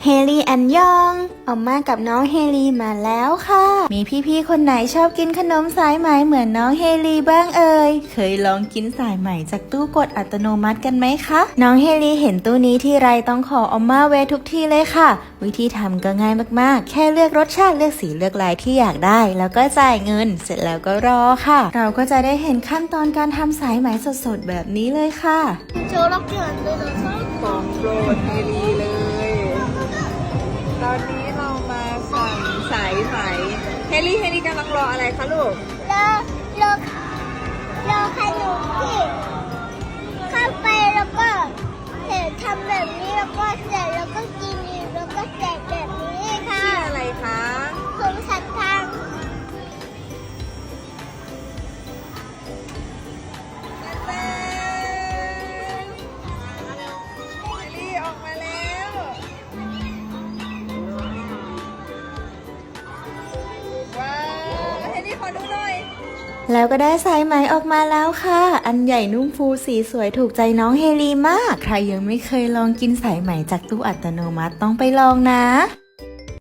เฮลีอันยองออกมากับน้องเฮลีมาแล้วค่ะ มีพี่ๆ คนไหนชอบกินขนมสายไหมเหมือนน้องเฮลีบ้างเอ่ย เคยลองกินสายไหมจากตู้กดอัตโนมัติกันไหมคะ น้องเฮลีเห็นตู้นี้ที่ไรต้องขอออกมาเวทุกที่เลยค่ะ วิธีทำก็ง่ายมากๆ แค่เลือกรสชาติเลือกสีเลือกลายที่อยากได้ แล้วก็จ่ายเงิน เสร็จแล้วก็รอค่ะ เราก็จะได้เห็นขั้นตอนการทำสายไหมสดๆแบบนี้เลยค่ะโชล็กเกินเลยนะชอบของโปรดเฮลี ฮลี่เฮลี่กำลังรออะไรคะลูก รอรอรอขนมที่เข้าไปแล้วก็เห็นทำแบบนี้แล้วก็เสร็จ ขอดูหน่อยแล้วก็ได้สายไหมออกมาแล้วค่ะ อันใหญ่นุ่มฟูสีสวยถูกใจน้องเฮลีมาก ใครยังไม่เคยลองกินสายไหมจากตู้อัตโนมัติต้องไปลองนะ